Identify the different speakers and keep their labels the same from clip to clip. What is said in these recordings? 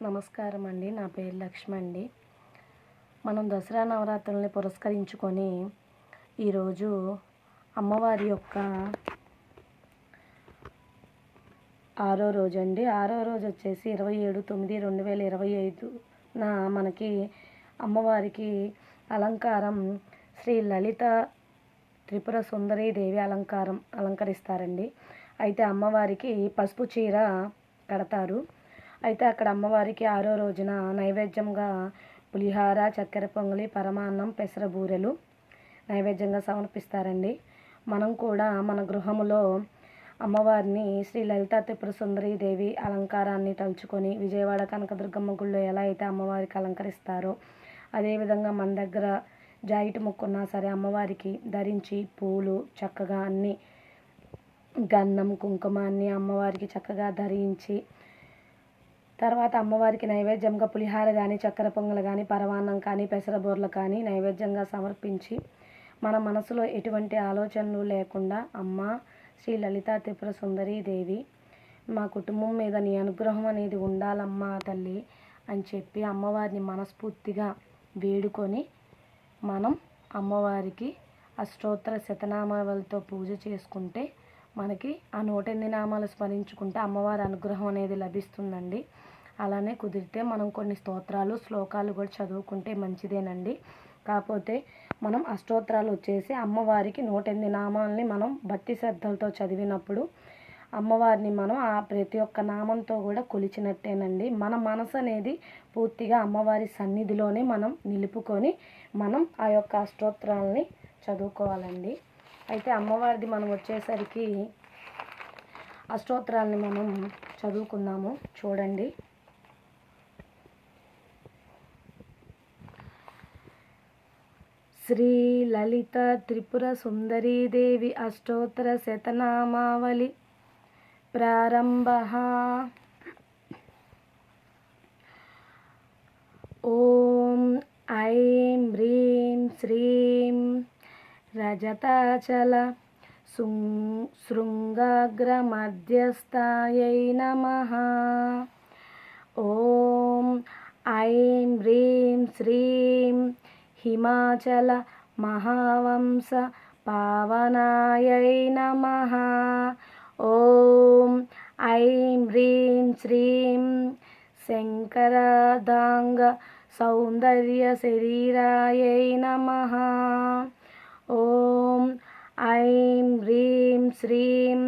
Speaker 1: నమస్కారం అండి నా పేరు లక్ష్మి అండి మనం దసరా నవరాత్రుల్ని పురస్కరించుకొని ఈరోజు అమ్మవారి యొక్క ఆరో రోజు అండి ఆరో రోజు వచ్చేసి ఇరవై ఏడు తొమ్మిది రెండు వేల ఇరవై ఐదున మనకి అమ్మవారికి అలంకారం శ్రీ లలిత త్రిపుర సుందరీ దేవి అలంకారం అలంకరిస్తారండి. అయితే అమ్మవారికి పసుపు చీర కడతారు. అయితే అక్కడ అమ్మవారికి ఆరో రోజున నైవేద్యంగా పులిహార చక్కెర పొంగలి పరమాన్నం పెసర బూరెలు నైవేద్యంగా సమర్పిస్తారండి. మనం కూడా మన గృహములో అమ్మవారిని శ్రీ లలితా త్రిపుర సుందరీ దేవి అలంకారాన్ని తలుచుకొని విజయవాడ కనకదుర్గమ్మ గుళ్ళో ఎలా అయితే అమ్మవారికి అలంకరిస్తారో అదేవిధంగా మన దగ్గర జాయిట్ ముక్కున్నా సరే అమ్మవారికి ధరించి పూలు చక్కగా అన్ని గంధం కుంకుమ అన్ని అమ్మవారికి చక్కగా ధరించి తర్వాత అమ్మవారికి నైవేద్యంగా పులిహార కానీ చక్కెర పొంగలు కానీ పరవాన్నం కానీ పెసరబూరలు కానీ నైవేద్యంగా సమర్పించి మన మనసులో ఎటువంటి ఆలోచనలు లేకుండా అమ్మ శ్రీ లలితా త్రిపుర సుందరీ దేవి మా కుటుంబం మీద నీ అనుగ్రహం అనేది ఉండాలమ్మా తల్లి అని చెప్పి అమ్మవారిని మనస్ఫూర్తిగా వేడుకొని మనం అమ్మవారికి అష్టోత్తర శతనామాలతో పూజ చేసుకుంటే మనకి ఆ నూట నామాలు స్మరించుకుంటే అమ్మవారి అనుగ్రహం అనేది లభిస్తుందండి. అలానే కుదిరితే మనం కొన్ని స్తోత్రాలు శ్లోకాలు కూడా చదువుకుంటే మంచిదేనండి. కాకపోతే మనం అష్టోత్తరాలు వచ్చేసి అమ్మవారికి నూట ఎనిమిది నామాలని మనం భక్తి శ్రద్ధలతో చదివినప్పుడు అమ్మవారిని మనం ఆ ప్రతి ఒక్క నామంతో కూడా కొలిచినట్టేనండి. మన మనసు అనేది పూర్తిగా అమ్మవారి సన్నిధిలోనే మనం నిలుపుకొని మనం ఆ యొక్క అష్టోత్తరాలని చదువుకోవాలండి. అయితే అమ్మవారిది మనం వచ్చేసరికి అష్టోత్తరాలని మనం చదువుకుందాము. చూడండి. శ్రీ లలిత త్రిపుర సుందరీదేవి అష్టోత్తర శతనామావళి ప్రారంభ. ఓం ఐం హ్రీం శ్రీం రజతాచల శృంగాగ్రమధ్యస్థాయై నమ. ఓం ఐం హ్రీం శ్రీం హిమాచల మహావంశ పావనాయై నమ ఓం ఐం హ్రీం శ్రీం శంకరదాంగ సౌందర్య శరీరాయై నమ ఓం ఐం హ్రీం శ్రీం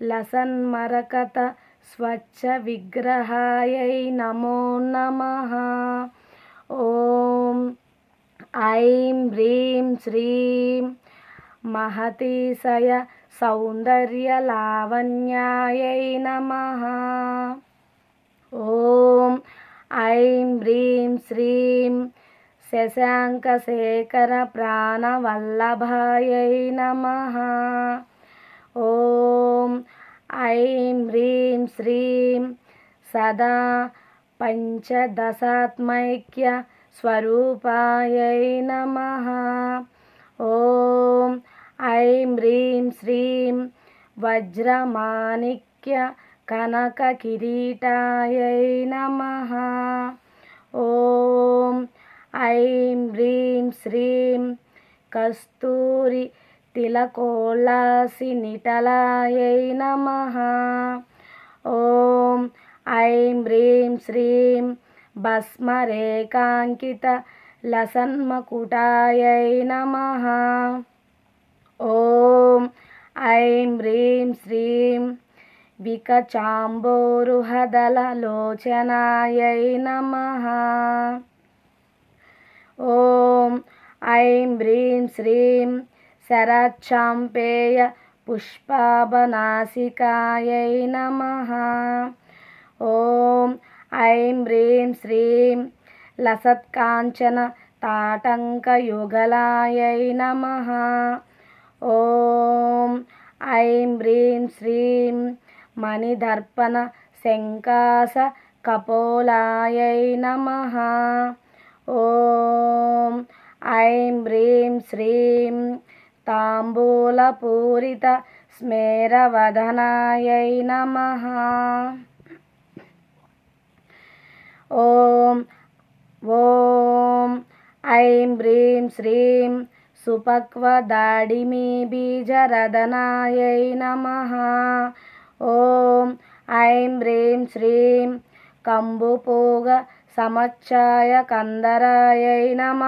Speaker 1: లసన్మరకత స్వచ్ఛ విగ్రహాయై నమో నమ ఓం ఐం హ్రీం శ్రీం మహతీశయ సౌందర్యలావణ్యాయై నమ ఓం ఐం హ్రీం శ్రీం శశాంకశేఖర ప్రాణవల్లభాయై నమ ఓం ఐం హ్రీం శ్రీం సదా పంచదశాత్మైక్య స్వరూపాయై నమ. ఓం ఐం హ్రీం శ్రీం వజ్రమాణిక్య కనక కిరీటాయై నమ. ఓం ఐం హ్రీం శ్రీం కస్తూరి తిలకోళాసి నిటలాయై నమ. ఓం ఐం హ్రీం శ్రీం భస్మరేకాంకిత లసన్మకుటాయై నమ ఓం ఐం హ్రీం శ్రీం వికచాంబోరుహదలలోచనాయై నమ ఓం ఐం హ్రీం శ్రీం శరచాంపేయ పుష్పాభనాసికాయై నమ ఓం ఐం హ్రీం శ్రీం లసత్కాంచన తాటంకయుగలాయై నమ. ఓం ఐం హ్రీం శ్రీం మణిదర్పణ శంకాస కపోలాయై నమ. ఓం ఐం హ్రీం శ్రీం తాంబూలపూరిత స్మేరవదనాయై నమ. ఓం ఓం. ఐం హ్రీం శ్రీం సుపక్వదాడిమి బీజరదనాయై నమ. ఓం ఐం హ్రీం శ్రీం కంబుపూగ సమచ్చాయ కందరాయై నమ.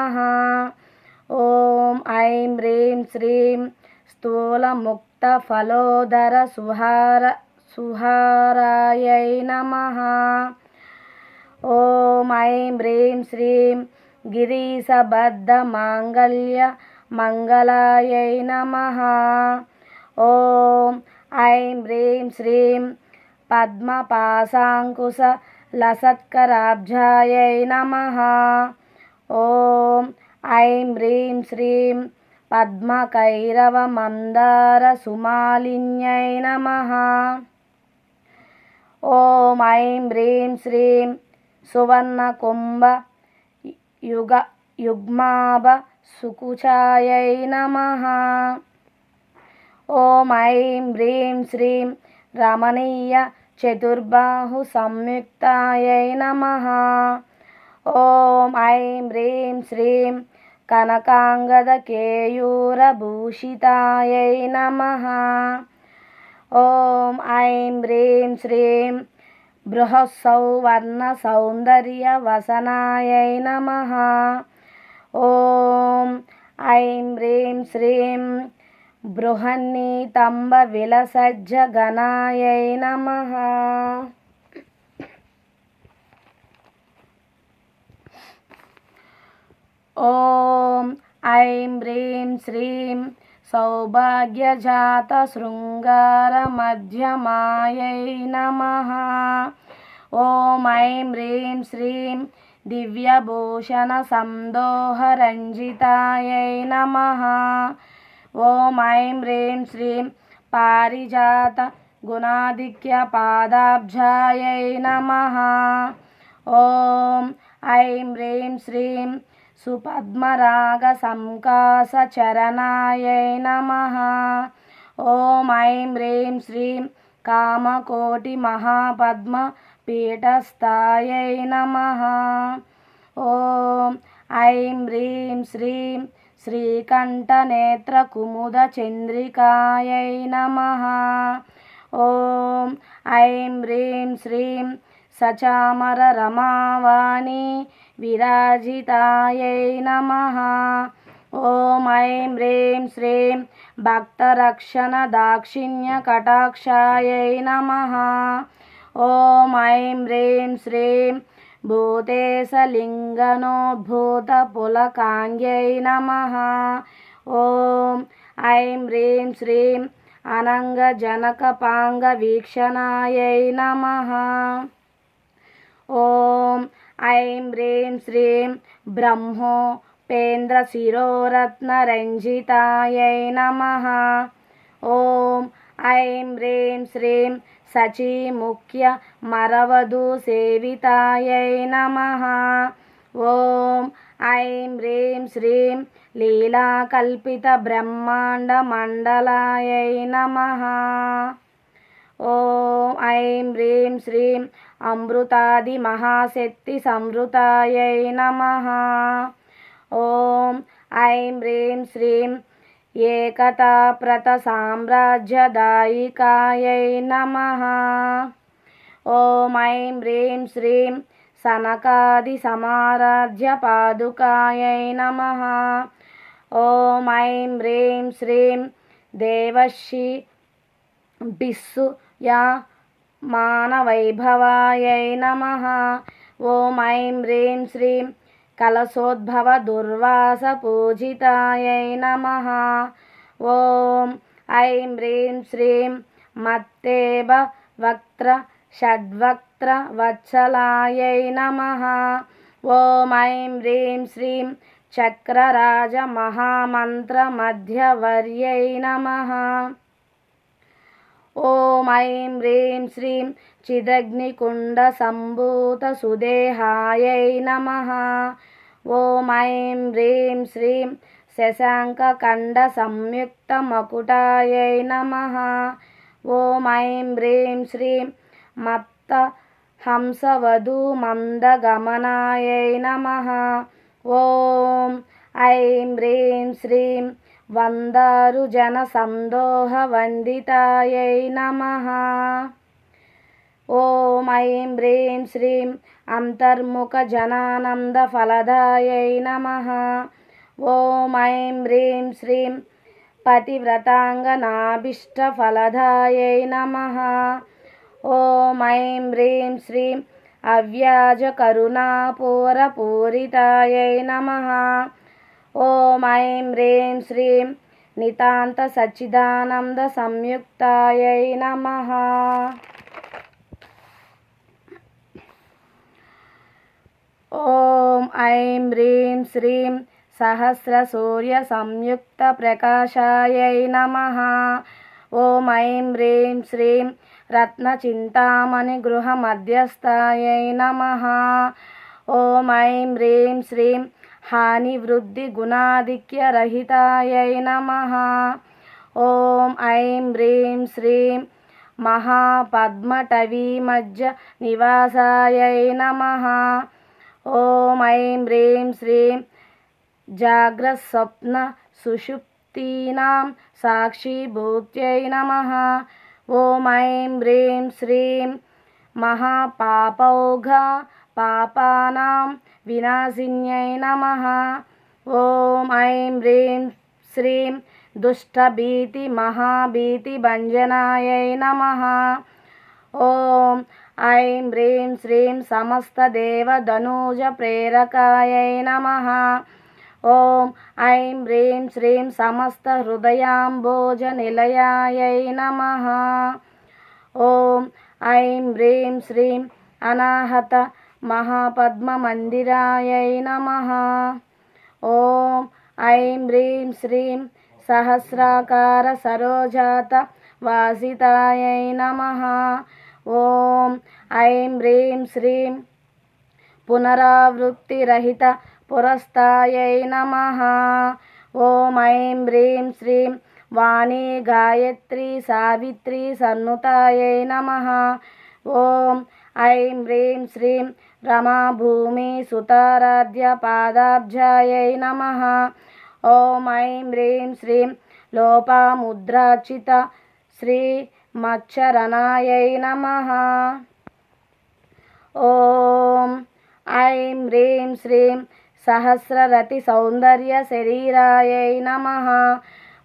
Speaker 1: ఓం ఐం హ్రీం శ్రీం స్థూలముక్త ఫలోదర సుహార సుహారాయై నమ. ఓం ఐం హ్రీం శ్రీం గిరీశబద్ధ మాంగళ్య మంగళాయై నమ. ఓం ఐం హ్రీం శ్రీం పద్మపాశాంకుశ లసత్కరాబ్జాయై నమ. ఓం ఐం హ్రీం శ్రీం పద్మకైరవ మందార సుమాలిన్యై నమః. ఓం ఐం సువర్ణ కుంభ యుగ యుగ్మాభ సుకుచాయై నమ. ఓం ఐం హ్రీం శ్రీం రమణీయ చతుర్బాహు సంయుక్తాయై నమ. ఓం ఐం హ్రీం శ్రీం కనకాంగద కేయూర భూషితాయై నమః. ఓం ఐం హ్రీం శ్రీం బృహసౌవర్ణ సౌందర్య వసనాయై నమ ఓం ఐం హ్రీం శ్రీం బృహన్నీతంబ విలసజ్జ నమ ఓం ఐం హ్రీం శ్రీం సౌభాగ్యజాత శృంగార మధ్యమాయై నమ ఓం ఐం హ్రీం శ్రీం దివ్యభూషణ సందోహరంజితాయై నమ ఓం ఐం హ్రీం శ్రీం పారిజాత గుణాధిక్య పాదాబ్జాయై నమ ఓం ఐం హ్రీం శ్రీం సుపద్మరాగ సంకాస చరణాయై నమః ఓం ఐం హ్రీం శ్రీం కామకోటి మహాపద్మ పీఠస్థాయై నమః ఓం ఐం హ్రీం శ్రీం శ్రీకంఠనేత్ర కుముద చంద్రికాయై నమః ఓం ఐం హ్రీం శ్రీం సచామర రమావాణి విరాజితాయై నమః ఓం ఐం హ్రీం శ్రీం భక్తరక్షణ దాక్షిణ్య కటాక్షాయై నమః ఓం ఐం హ్రీం శ్రీం ఐం రీం శ్రీం బ్రహ్మో పేంద్ర పాంగ నమ. ఓం ఐం రీం శ్రీం బ్రహ్మోపేంద్ర శిరోరత్న రంజితాయై నమః ఓం సచీముఖ్య మరవధు సేవితాయై నమః. ఓం ఐం రీం శ్రీం లీలాకల్పిత బ్రహ్మాండ మండలాయై నమ. ఓం ఐం రీం శ్రీం అమృతాది మహాశక్తి సంవృతాయై నమ. ఓం ఐం హ్రీం శ్రీం ఏకతాప్రత సామ్రాజ్యదాయికాయై నమ. ఓం ఐం హ్రీం శ్రీం సనకాది సమారాధ్య పాదుకాయై నమ. ఓం ఐం హ్రీం శ్రీం దేవశ్రీ బిస్సు యా మానవైభవాయై నమ. ఓం ఐం హ్రీం శ్రీం కలశోద్భవ దుర్వాస పూజితాయై నమ. ఓం ఐం హ్రీం శ్రీం మత్తేబ వక్త్ర షడ్వక్త్ర వత్సలాయై నమ. ఓం ఐం హ్రీం శ్రీం చక్రరాజ మహామంత్ర మధ్యవర్యై నమ. ఓం ఐం హ్రీం శ్రీం చిదగ్నికుండ సంభూత సుదేహాయై నమ. ఓం ఐం హ్రీం శ్రీం శశాంకఖండ సంయుక్త మకుటాయై నమ. ఓం ఐం హ్రీం శ్రీం మత్త హంసవధూ మందగమనాయై నమ. ఓం ఐం హ్రీం శ్రీం వందారు జన సందోహ వందితాయై నమ. ఓం ఐం హ్రీం శ్రీం అంతర్ముఖ జనానంద ఫలదాయై నమ. ఓం ఐం హ్రీం శ్రీం పతివ్రతాంగనాభిష్ట ఫలదాయై నమ. ఓం ఐం హ్రీం శ్రీం అవ్యాజ కరుణాపూరపూరితాయై నమః. ఓం ఐం హ్రీం శ్రీం నితాంత సచ్చిదానంద సంయుక్తాయై నమ. ఓం ఐం హ్రీం శ్రీం సహస్ర సూర్య సంయుక్త ప్రకాశాయై నమ. ఓం ఐం హ్రీం శ్రీం రత్నచింతామణి గృహ మధ్యస్థాయై నమః. ఓం ఐం హ్రీం శ్రీం హాని వృద్ధి గుణాధిక్య రహితాయై నమః. ఓం ఐం హ్రీం శ్రీం మహాపద్మటవీ మధ్య నివాసాయై నమః. ఓం ఐం హ్రీం శ్రీం జాగ్రత్ స్వప్న సుషుప్తీనాం సాక్షిభూత్యై నమః ఓం ఐం హ్రీం శ్రీం మహాపాపౌఘ పాపానాం వినాశిన్యై నమః ఓం ఐం హ్రీం శ్రీం దుష్టభీతి మహాభీతి భంజనాయై నమః ఓం ఐం హ్రీం శ్రీం సమస్త దేవధనూజ ప్రేరకాయై నమః ఓం నమ. ఓం ఐం హ్రీం శ్రీం సహస్రాకార సరోజాత వాసితాయై నమ. ఓం ఐం హ్రీం శ్రీం పునరావృత్తిరహిత పురస్తాయై నమ. ఓం ఐం హ్రీం శ్రీం వాణీ గాయత్రి సావిత్రి సన్నుతాయై నమ. ఓం ఐం హ్రీం శ్రీం రమాభూమి సుతారాధ్య పాదాబ్జాయై నమ ఓం ఐం హ్రీం శ్రీం లోపాముద్రాచిత శ్రీ మచ్చరణాయై నమ ఓం ఐం హ్రీం శ్రీం సహస్రరతి సౌందర్య శరీరాయై నమ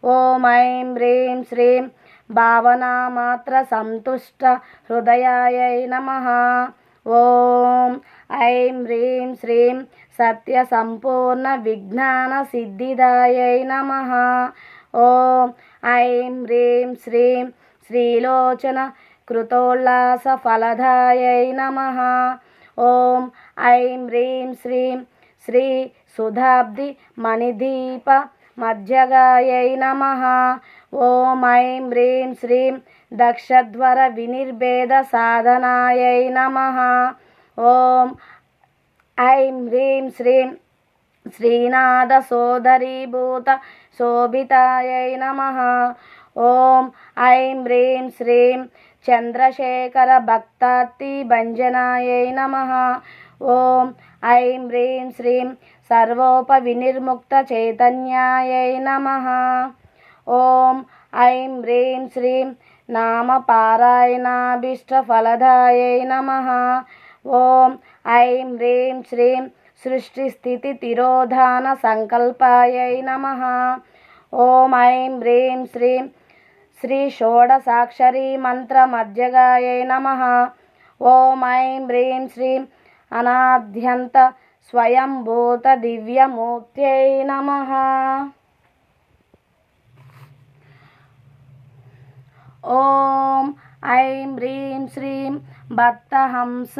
Speaker 1: ఓం ఐం హ్రీం శ్రీం భావనామాత్ర సంతుష్ట హృదయాయై నమ ఓం ఐం హ్రీం శ్రీం సత్య సంపూర్ణ విజ్ఞాన సిద్ధిదాయై నమ. ఓం ఐం హ్రీం శ్రీం శ్రీలోచన కృతోల్లాస ఫలదాయై నమ. ఓం ఐం హ్రీం శ్రీం శ్రీ సుధాబ్ది మణిదీప మధ్యగాయై నమ. ఓం ఐం హ్రీం శ్రీం దక్షధ్వర వినిర్భేద సాధనాయై నమ. ఓం ఐం హ్రీం శ్రీం శ్రీనాథ సోదరీభూత శోభితాయై నమ. ఓం ఐం హ్రీం శ్రీం చంద్రశేఖర భక్తార్తి భంజనాయై నమ. ఓం ఐం హ్రీం శ్రీం సర్వోప వినిర్ముక్త చైతన్యాయై నమ. ఓం ఐం హ్రీం శ్రీం నామ పారాయణాభీష్ట ఫలదాయై నమః ఓం ఐం హ్రీం శ్రీం సృష్టి స్థితి తిరోధాన సంకల్పాయై నమః ఓం ఐం హ్రీం శ్రీం శ్రీ షోడసాక్షరీ మంత్ర మధ్యగాయై ఓం ఐం హ్రీం శ్రీం అనాద్యంత భక్తహంస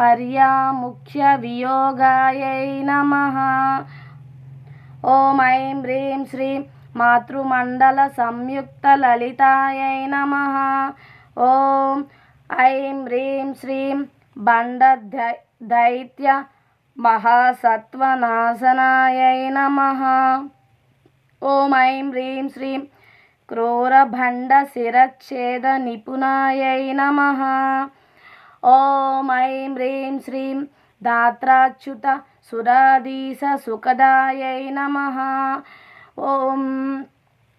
Speaker 1: పర్యాముఖ్య వియోగాయై నమ. ఓం ఐం హ్రీం శ్రీం మాతృమండల సంయుక్త లలితాయై నమ. ఓం ఐం హ్రీం శ్రీం బండ దైత్య మహాసత్వనాశనాయై నమ. ఓం ఐం హ్రీం శ్రీం క్రూరభండ శిరచ్ఛేద నిపుణాయై నమ ఓం ఐం హ్రీం శ్రీం దాత్రాచ్యుత సురాధీశ సుఖదాయై నమ ఓం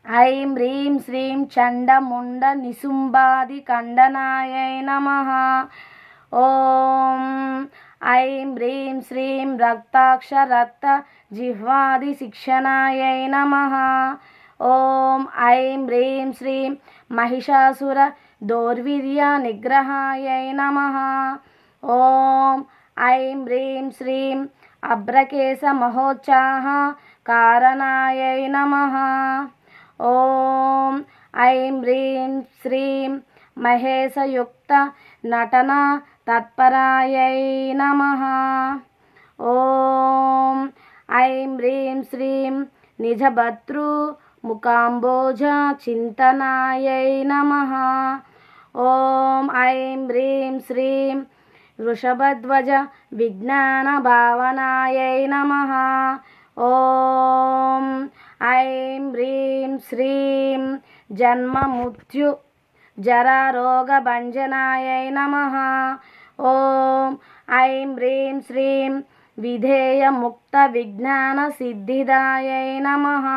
Speaker 1: ఐం హ్రీం శ్రీం చండముండ నిశుంబాది ఖండనాయై నమ ఓం ఐం హ్రీం శ్రీం రక్తాక్ష రక్త జిహ్వాది శిక్షణాయై నమ ఓం ఐం హ్రీం శ్రీం మహిషాసుర దౌర్వీర్య నిగ్రహాయై నమ ఓం ఐం హ్రీం శ్రీం అభ్రకేశ మహోత్సాహ కారణాయై నమ ఓం ఐం హ్రీం శ్రీం మహేశయుక్త నటన తత్పరాయై నమ ఓం ఐం హ్రీం ముఖాంబోజ చింతనాయై నమ. ఓం ఐం హ్రీం శ్రీం వృషభధ్వజ విజ్ఞాన భావనాయై నమ. ఓం ఐం హ్రీం శ్రీం జన్మమృత్యు జరారోగభంజనాయై నమ. ఓం ఐం హ్రీం శ్రీం విధేయముక్త విజ్ఞాన సిద్ధిదాయై నమ.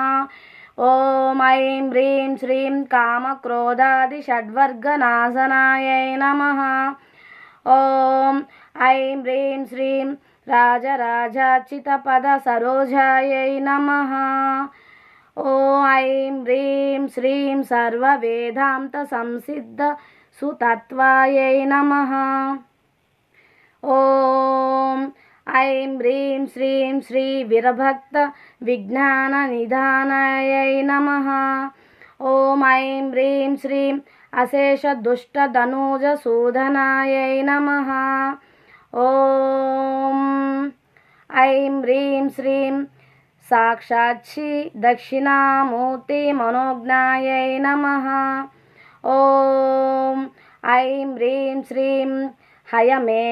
Speaker 1: ఓం ఐం హ్రీం శ్రీం కామక్రోధాది షడ్వర్గనాశనాయై నమ ఓం ఐం హ్రీం శ్రీం రాజరాజాచిత పద సరోజాయై నమ ఓ ఐం హ్రీం శ్రీం సర్వవేదాంత సంసిద్ధ సుతత్వాయై నమ ఓం ఐం హ్రీం శ్రీం శ్రీ విరభక్త విజ్ఞాన నిధానాయై నమ ఓం ఐం హ్రీం శ్రీం అశేష దుష్ట ధనూజ శోధనాయై నమ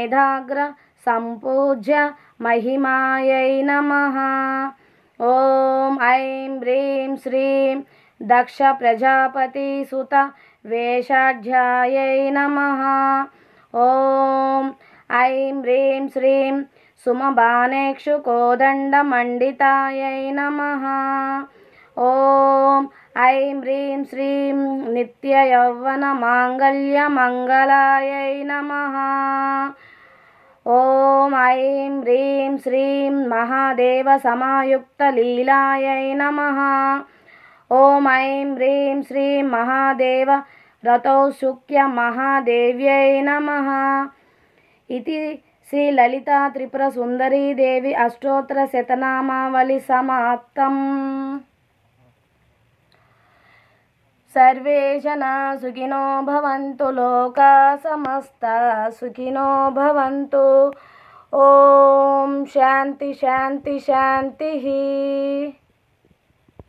Speaker 1: ఓం సంపూజ్య మహిమాయై నమ. ఓం ఐం హ్రీం శ్రీం దక్ష ప్రజాపతి సుత వేషాఢ్యాయై నమ. ఓం ఐం హ్రీం శ్రీం సుమబాణేక్షు కోదండమండితాయై నమ. ఓం ఐం హ్రీం శ్రీం నిత్య యౌవన మాంగళ్య మంగళాయై నమ. ఓం ఐం హ్రీం శ్రీం మహాదేవ సమాయుక్త లీలాయై నమ. ఓం ఐం హ్రీం శ్రీం మహాదేవ రథౌ శుక్య మహాదేవ్యై నమ. ఇది శ్రీ లలితా త్రిపుర సుందరీదేవి అష్టోత్తర శతనామావళి సమాప్తం. सर्वे जना सुखिनो भवन्तु लोका समस्ता सुखिनो भवन्तु। शांति शांति शांति ही